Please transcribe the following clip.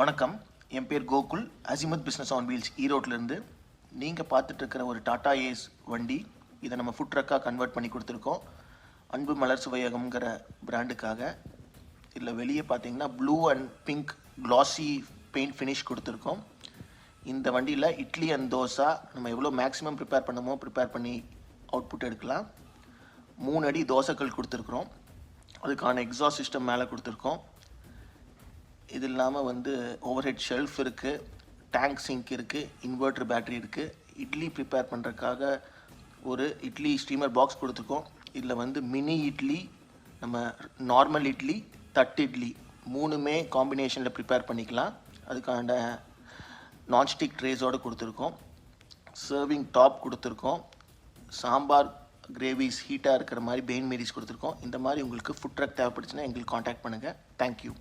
வணக்கம். என் பேர் கோகுல். அசிமத் பிஸ்னஸ் ஆன் வீல்ஸ் ஈரோட்லேருந்து நீங்கள் பார்த்துட்டு இருக்கிற ஒரு டாடா ஏஸ் வண்டி இதை நம்ம ஃபுட் ட்ரக்காக கன்வெர்ட் பண்ணி கொடுத்துருக்கோம். அன்பு மலர் சுவையகம்ங்கிற பிராண்டுக்காக இதில் வெளியே பார்த்தீங்கன்னா blue and pink classy paint finish கொடுத்துருக்கோம். இந்த வண்டியில் இட்லி அண்ட் தோசை நம்ம எவ்வளோ மேக்ஸிமம் ப்ரிப்பேர் பண்ணமோ ப்ரிப்பேர் பண்ணி அவுட்புட் எடுக்கலாம். மூணு அடி தோசைக்கல் கொடுத்துருக்குறோம். அதுக்கான எக்ஸாஸ்ட் சிஸ்டம் மேலே கொடுத்துருக்கோம். இது இல்லாமல் வந்து ஓவர் ஹெட் ஷெல்ஃப் இருக்குது டேங்க் சிங்க் இருக்குது இன்வெர்ட்ரு பேட்டரி இருக்குது இட்லி ப்ரிப்பேர் பண்ணுறதுக்காக ஒரு இட்லி ஸ்டீமர் பாக்ஸ் கொடுத்துருக்கோம். இதில் வந்து மினி இட்லி நம்ம நார்மல் இட்லி தட்டு இட்லி மூணுமே காம்பினேஷனில் ப்ரிப்பேர் பண்ணிக்கலாம். அதுக்கான நான்ஸ்டிக் ட்ரேஸோடு கொடுத்துருக்கோம். சர்விங் டாப் கொடுத்துருக்கோம். சாம்பார் கிரேவிஸ் ஹீட்டாக இருக்கிற மாதிரி பெயின் மேரிஸ் கொடுத்துருக்கோம். இந்த மாதிரி உங்களுக்கு ஃபுட் ட்ரக் தேவைப்படுச்சுன்னா எங்களுக்கு காண்டாக்ட் பண்ணுங்கள் தேங்க்யூ